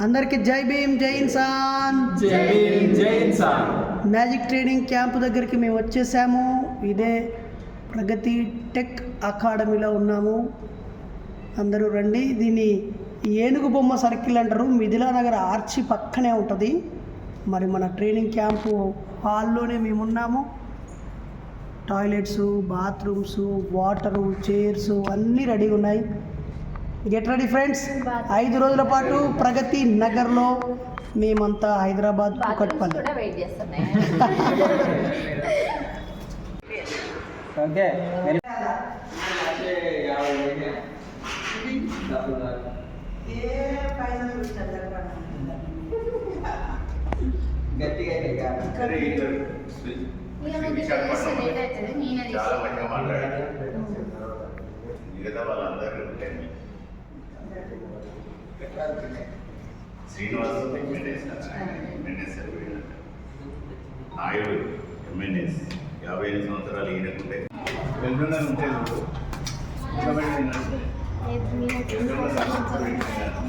అందరికి జై భీమ్ జై ఇన్సాన్. జై భీమ్, జై ఇన్సాన్. మ్యాజిక్ ట్రైనింగ్ క్యాంప్ దగ్గరికి మేము వచ్చేసాము. ఇదే ప్రగతి టెక్ అకాడమీలో ఉన్నాము. అందరూ రండి. దీన్ని ఏనుగు బొమ్మ సర్కిల్ అంటారు. మిథిలా నగర్ ఆర్చి పక్కనే ఉంటుంది. మరి మన ట్రైనింగ్ క్యాంపు హాల్లోనే మేము ఉన్నాము. టాయిలెట్స్ బాత్రూమ్స్ వాటరు చైర్స్ అన్నీ రెడీగా ఉన్నాయి. గెట్ రెడీ ఫ్రెండ్స్ ఐదు రోజుల పాటు ప్రగతి నగర్లో మేమంతా హైదరాబాద్ కుకట్పల్లి ఓకే. వెరీ చాలా మంచిగా మాట్లాడారు. మిగతా వాళ్ళందరూ. Srinivas MNS MNS Naidu MNS యాభై ఐదు సంవత్సరాలు ఈయనకుంటే వెళ్తున్నారు ఉంటే చూడు. నిలబడి తిన్నాడు. వెళ్తున్న సంవత్సరం పెట్టినాడు.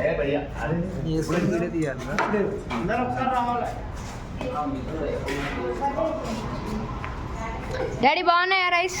ఏ భయ్యా, అరే, అందరూ ఒకసారి రావాలి డాడీ బాగున్నాయా రైస్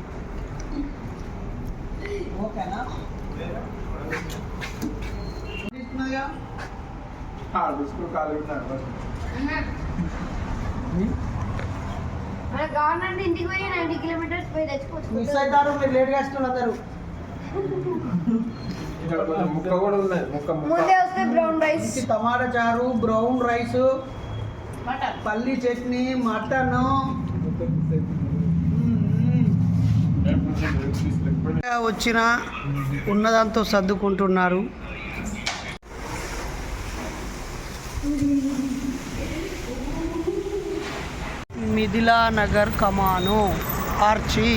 ఓకేనా? తీసుకున్నదిగా బిస్కుట్ కాలు పెట్టినాడు మన గవర్నమెంట్ ఇంటికి పోయి నైన్టీ కిలోమీటర్స్ పోయి మిస్ తెచ్చుకోవచ్చు అవుతారు మీరు లేట్గా వేసుకుని అందరు. ఇక్కడ కొంచెం ముక్క కూడా ఉన్నది ముక్క ముక్క. ముందే వస్తే బ్రౌన్ రైస్. టమాటా చారు బ్రౌన్ రైస్ పల్లి చట్నీ మటన్. వచ్చిన ఉన్నదాంతో సర్దుకుంటున్నారు. మిథిలా నగర్ కమాను ఆర్చి.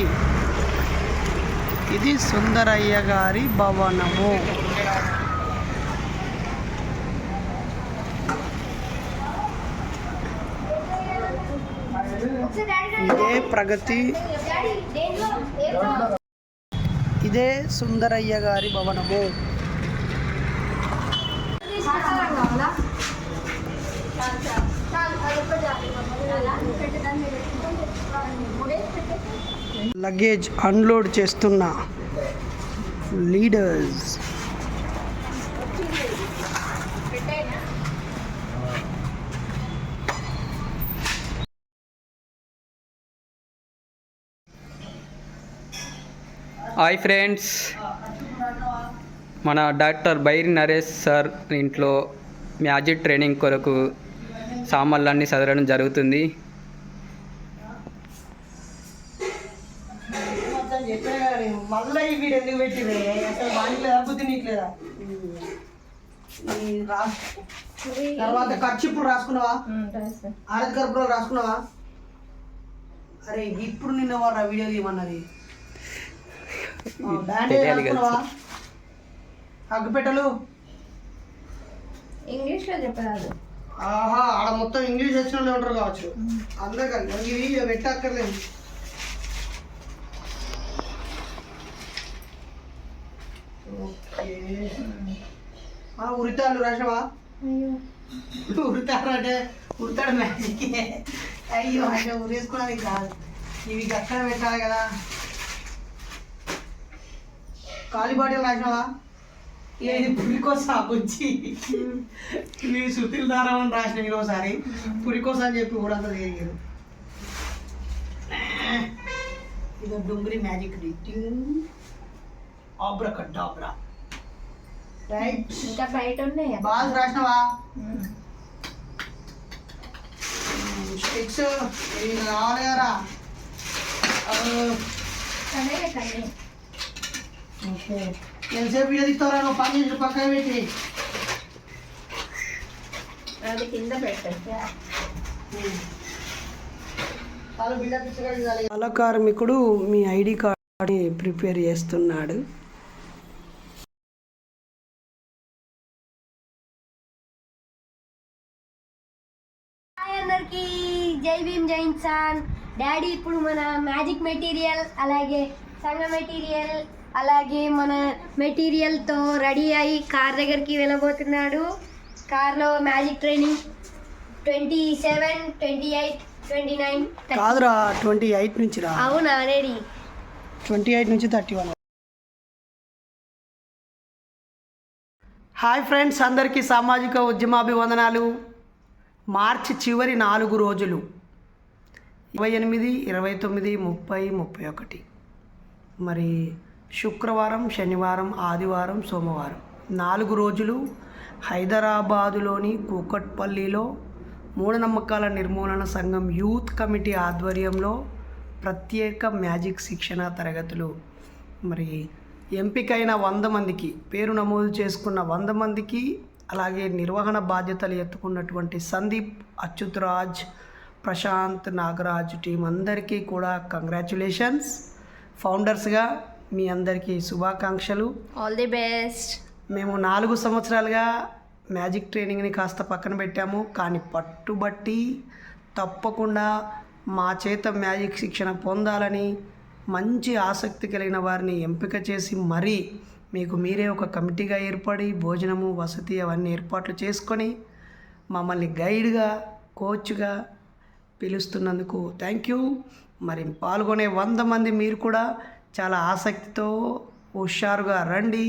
ఇది సుందరయ్య గారి భవనము. ఇదే ప్రగతి. ఇదే సుందరయ్య గారి భవనము. లగేజ్ అన్లోడ్ చేస్తున్న లీడర్స్ హాయ్ ఫ్రెండ్స్. మన డాక్టర్ బైరి నరేష్ సార్ ఇంట్లో మ్యాజిక్ ట్రైనింగ్ కొరకు సామాన్లన్నీ చదవడం జరుగుతుంది. తర్వాత ఖర్చిప్పుడు రాసుకున్నావా? ఆరతి గర్భంలో రాసుకున్నావా? అరే ఇప్పుడు నిన్న వాడు ఆ వీడియో తీయమన్నది. తెలియాలి కదా. అగ్గిపెట్టలు ఇంగ్లీష్లో చెప్పరాదు ఆహా ఆడ మొత్తం ఇంగ్లీష్ వచ్చిన వాళ్ళు ఉంటారు కావచ్చు. అందుకని ఇక పెట్టక్కర్లేదు ఓకే. ఆ, ఉరితాళ్ళు రాసినవా? ఉరితాడు అంటే ఉరితాడు మ్యాజిక్. అయ్యో అంటే ఉరేసుకోవడానికి కాదు. ఇవి అక్కడ పెట్టాలి కదా. కాలి బాటిల్ రాసినవా ఇది పురికోసా బుజ్జి? నీ శృతిల దారం అని రాసిన ఈరోసారి పురికోస అని చెప్పి కూడా అంత తెలియదు ఇది డుంగురి మ్యాజిక్ ఆబ్రా కడ్డాబ్రా రైట్. ఇంకా బయట ఉన్నాయి? బాల్స్ రాసినవా? స్టిక్స్. కదా ఓకే ఎంతసేపు తీస్తారా నువ్వు పని చేసి పక్కన పెట్టి అది కింద పెట్టా కళ కార్మికుడు మీ ఐడి కార్డ్ ప్రిపేర్ చేస్తున్నాడు. హాయ్ అందరికి జై భీమ్ జై ఇన్సాన్. డాడీ ఇప్పుడు మన మ్యాజిక్ మెటీరియల్ అలాగే సంగ మెటీరియల్ అలాగే మన మెటీరియల్తో రెడీ అయ్యి కార్ దగ్గరికి వెళ్ళబోతున్నాడు. కార్లో magic training twenty seven twenty eight twenty nine కాదురా ట్వంటీ ఎయిట్ నుంచి రా అవునా డాడీ ట్వంటీ ఎయిట్ నుంచి థర్టీ వన్. హాయ్ ఫ్రెండ్స్ అందరికీ సామాజిక ఉద్యమాభివందనాలు. మార్చి చివరి నాలుగు రోజులు. ఇరవై ఎనిమిది ఇరవై తొమ్మిది ముప్పై ముప్పై ఒకటి. మరి శుక్రవారం శనివారం ఆదివారం సోమవారం. నాలుగు రోజులు హైదరాబాదులోని కూకట్పల్లిలో మూఢనమ్మకాల నిర్మూలన సంఘం యూత్ కమిటీ ఆధ్వర్యంలో ప్రత్యేక మ్యాజిక్ శిక్షణ తరగతులు. మరి ఎంపికైన వంద మందికి పేరు నమోదు చేసుకున్న వంద మందికి అలాగే నిర్వహణ బాధ్యతలు ఎత్తుకున్నటువంటి సందీప్ అచ్యుతరాజ్ ప్రశాంత్ నాగరాజ్ టీం అందరికీ కూడా కంగ్రాచులేషన్స్ ఫౌండర్స్గా మీ అందరికీ శుభాకాంక్షలు. ఆల్ ది బెస్ట్ మేము నాలుగు సంవత్సరాలుగా మ్యాజిక్ ట్రైనింగ్ని కాస్త పక్కన పెట్టాము. కానీ పట్టుబట్టి తప్పకుండా మా చేత మ్యాజిక్ శిక్షణ పొందాలని మంచి ఆసక్తి కలిగిన వారిని ఎంపిక చేసి మరీ మీకు మీరే ఒక కమిటీగా ఏర్పడి భోజనము వసతి అవన్నీ ఏర్పాట్లు చేసుకొని మమ్మల్ని గైడ్గా కోచ్గా పిలుస్తున్నందుకు థ్యాంక్ యూ. మరి పాల్గొనే వంద మంది మీరు కూడా చాలా ఆసక్తితో హుషారుగా రండి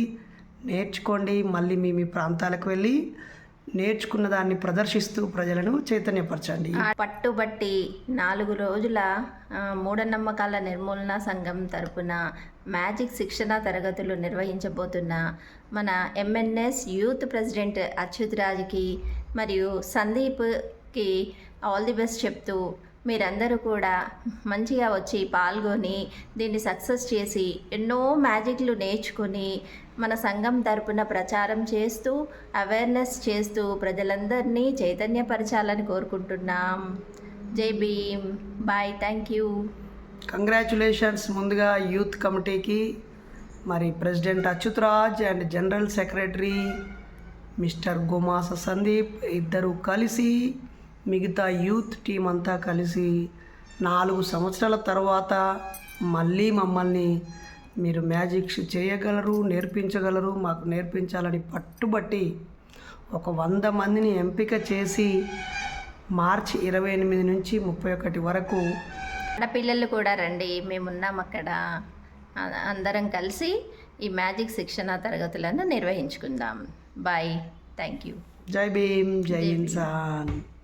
నేర్చుకోండి మళ్ళీ మీ మీ ప్రాంతాలకు వెళ్ళి నేర్చుకున్న దాన్ని ప్రదర్శిస్తూ ప్రజలను చైతన్యపరచండి. పట్టుబట్టి నాలుగు రోజుల మూఢనమ్మకాల నిర్మూలన సంఘం తరపున మ్యాజిక్ శిక్షణ తరగతులు నిర్వహించబోతున్న మన ఎంఎన్ఎస్ యూత్ ప్రెసిడెంట్ అచ్యుత్ రాజ్కి మరియు సందీప్కి ఆల్ ది బెస్ట్ చెప్తూ మీరందరూ కూడా మంచిగా వచ్చి పాల్గొని దీన్ని సక్సెస్ చేసి ఎన్నో మ్యాజిక్లు నేర్చుకుని మన సంఘం తరపున ప్రచారం చేస్తూ అవేర్నెస్ చేస్తూ ప్రజలందరినీ చైతన్యపరచాలని కోరుకుంటున్నాం. జై Bhim. Bye thank you congratulations ముందుగా యూత్ కమిటీకి మరి president Achyutaraj and general secretary mister Gumasa Sandeep ఇద్దరు కలిసి మిగతా యూత్ టీం అంతా కలిసి నాలుగు సంవత్సరాల తర్వాత మళ్ళీ మమ్మల్ని మీరు మ్యాజిక్స్ చేయగలరు నేర్పించగలరు మాకు నేర్పించాలని పట్టుబట్టి ఒక వంద మందిని ఎంపిక చేసి మార్చి ఇరవై ఎనిమిది నుంచి ముప్పై ఒకటి వరకు ఆడపిల్లలు కూడా రండి మేమున్నాం అక్కడ. అందరం కలిసి ఈ మ్యాజిక్ శిక్షణ తరగతులను నిర్వహించుకుందాం. బాయ్. Thank you. జై భీమ్ జై ఇన్సాన్.